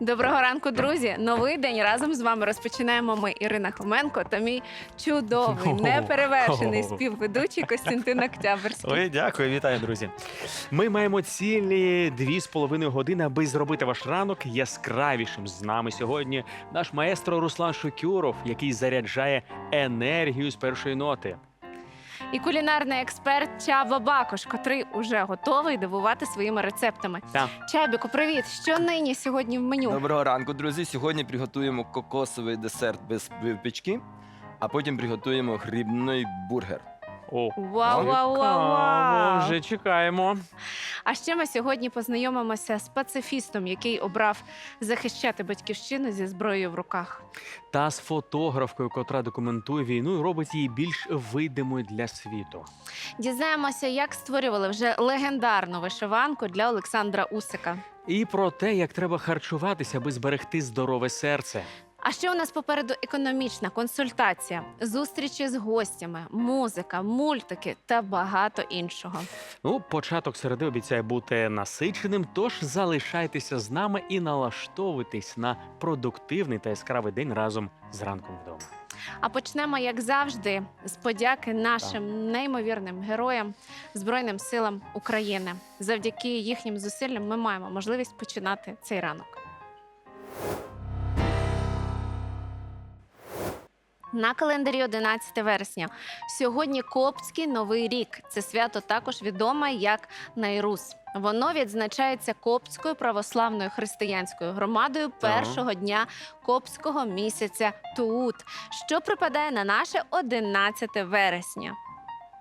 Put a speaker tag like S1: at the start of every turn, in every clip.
S1: Доброго ранку, друзі! Новий день разом з вами розпочинаємо ми, Ірина Хоменко та мій чудовий, неперевершений співведучий Костянтин Октябрьський.
S2: Ой, дякую, вітаю, друзі. Ми маємо цілі дві з половиною години, аби зробити ваш ранок яскравішим. З нами сьогодні наш маестро Руслан Шукюров, який заряджає енергію з першої ноти.
S1: І кулінарний експерт Чаба Бакош, котрий уже готовий дивувати своїми рецептами.
S2: Та
S1: Чабіку, привіт! Що нині сьогодні в меню?
S3: Доброго ранку, друзі. Сьогодні приготуємо кокосовий десерт без випічки, а потім приготуємо грибний бургер.
S2: О,
S1: Вау, вау, вау, вау!
S2: Вже чекаємо.
S1: А ще ми сьогодні познайомимося з пацифістом, який обрав захищати батьківщину зі зброєю в руках.
S2: Та з фотографкою, котра документує війну і робить її більш видимою для світу.
S1: Дізнаємося, як створювали вже легендарну вишиванку для Олександра Усика.
S2: І про те, як треба харчуватися, аби зберегти здорове серце.
S1: А ще у нас попереду економічна консультація, зустрічі з гостями, музика, мультики та багато іншого.
S2: Ну, початок середи обіцяє бути насиченим, тож залишайтеся з нами і налаштовуйтесь на продуктивний та яскравий день разом з ранком вдома.
S1: А почнемо, як завжди, з подяки нашим неймовірним героям Збройним силам України. Завдяки їхнім зусиллям ми маємо можливість починати цей ранок. На календарі 11 вересня. Сьогодні Коптський новий рік. Це свято також відоме як Найрус. Воно відзначається Коптською православною християнською громадою першого дня Коптського місяця Туут, що припадає на наше 11 вересня.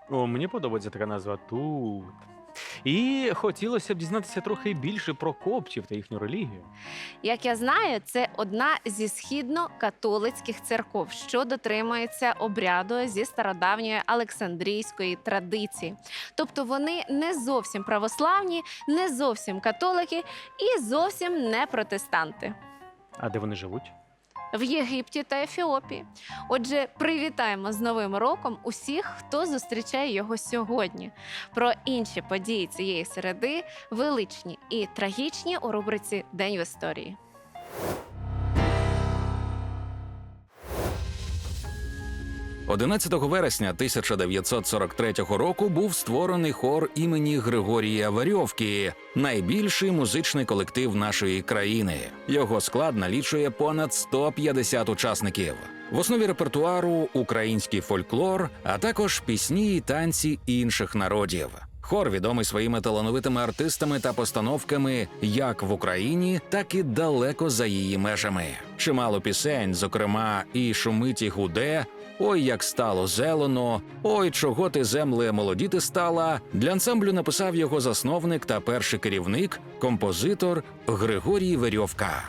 S2: О, мені подобається така назва тут. І хотілося б дізнатися трохи більше про коптів та їхню релігію.
S1: Як я знаю, це одна зі східно-католицьких церков, що дотримується обряду зі стародавньої Олександрійської традиції. Тобто вони не зовсім православні, не зовсім католики і зовсім не протестанти.
S2: А де вони живуть?
S1: В Єгипті та Ефіопії. Отже, привітаємо з Новим роком усіх, хто зустрічає його сьогодні. Про інші події цієї середи, величні і трагічні у рубриці День в історії.
S4: – 11 вересня 1943 року був створений хор імені Григорія Варьовки, найбільший музичний колектив нашої країни. Його склад налічує понад 150 учасників. В основі репертуару український фольклор, а також пісні і танці інших народів. Хор відомий своїми талановитими артистами та постановками як в Україні, так і далеко за її межами. Чимало пісень, зокрема, і шумить і гуде. Ой, як стало зелено, ой, чого ти земле молодіти стала. Для ансамблю написав його засновник та перший керівник, композитор Григорій Верьовка.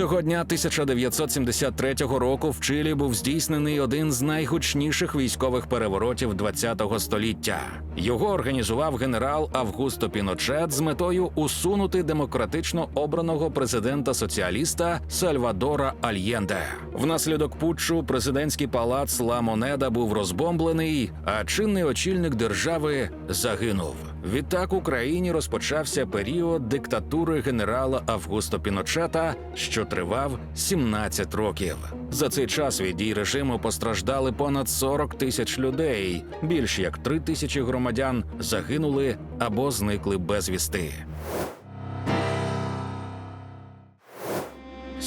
S4: Цього дня 1973 року в Чилі був здійснений один з найгучніших військових переворотів ХХ століття. Його організував генерал Августо Піночет з метою усунути демократично обраного президента соціаліста Сальвадора Альєнде. Внаслідок путчу президентський палац Ла Монеда був розбомблений, а чинний очільник держави загинув. Відтак Україні розпочався період диктатури генерала Августо Піночета, що тривав 17 років. За цей час від дій режиму постраждали понад 40 тисяч людей. Більш як 3 тисячі громадян загинули або зникли безвісти.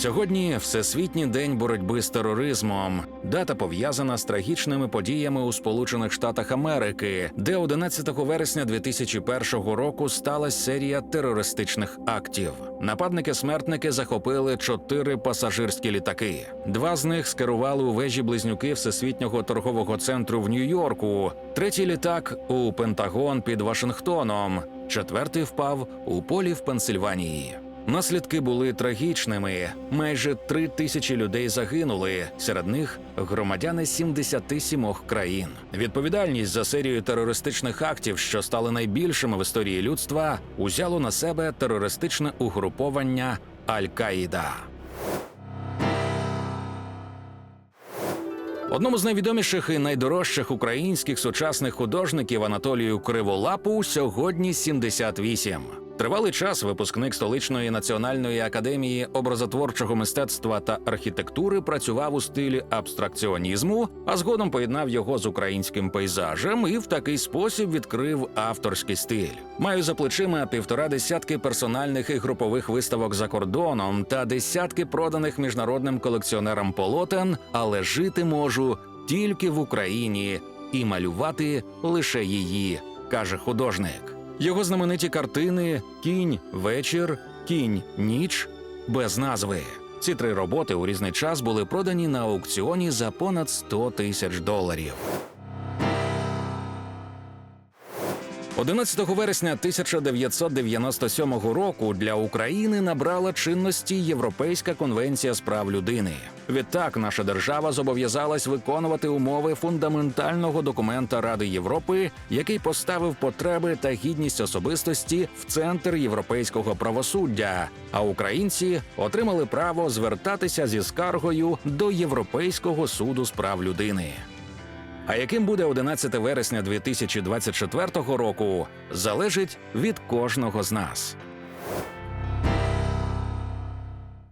S4: Сьогодні Всесвітній день боротьби з тероризмом. Дата пов'язана з трагічними подіями у Сполучених Штатах Америки, де 11 вересня 2001 року сталася серія терористичних актів. Нападники-смертники захопили чотири пасажирські літаки. Два з них скерували у вежі близнюки Всесвітнього торгового центру в Нью-Йорку. Третій літак у Пентагон під Вашингтоном. Четвертий впав у полі в Пенсильванії. Наслідки були трагічними. Майже три тисячі людей загинули. Серед них громадяни 77 країн. Відповідальність за серію терористичних актів, що стали найбільшими в історії людства, узяло на себе терористичне угруповання Аль-Каїда. Одному з найвідоміших і найдорожчих українських сучасних художників Анатолію Криволапу сьогодні 78. Тривалий час випускник столичної національної академії образотворчого мистецтва та архітектури працював у стилі абстракціонізму, а згодом поєднав його з українським пейзажем і в такий спосіб відкрив авторський стиль. Маю за плечима півтора десятки персональних і групових виставок за кордоном та десятки проданих міжнародним колекціонерам полотен, але жити можу тільки в Україні і малювати лише її, каже художник. Його знамениті картини Кінь вечір, Кінь ніч без назви. Ці три роботи у різний час були продані на аукціоні за понад 100 тисяч доларів. 11 вересня 1997 року для України набрала чинності Європейська конвенція з прав людини. Відтак наша держава зобов'язалась виконувати умови фундаментального документа Ради Європи, який поставив потреби та гідність особистості в центр європейського правосуддя. А українці отримали право звертатися зі скаргою до Європейського суду з прав людини. А яким буде 11 вересня 2024 року, залежить від кожного з нас.